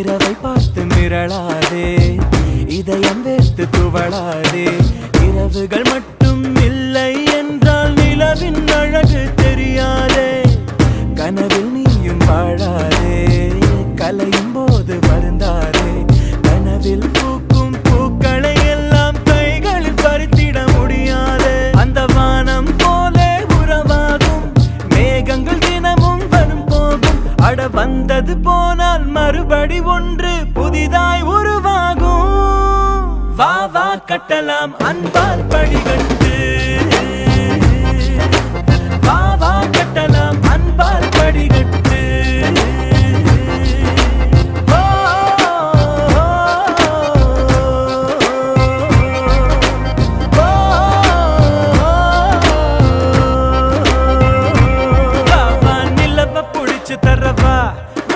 இரவை பார்த்து மிரளாதே இதயம் வேர்த்து துவளாதே. இரவுகள் மட்டும் இல்லை என்றால் நிலவின் அழகு தெரியாதே கனவில் நீயும் வாழாதே. வந்தது போனால் மறுபடி ஒன்று புதிதாய் உருவாகும். வா வா கட்டலாம் அன்பால் படிகட்டு Terra vá.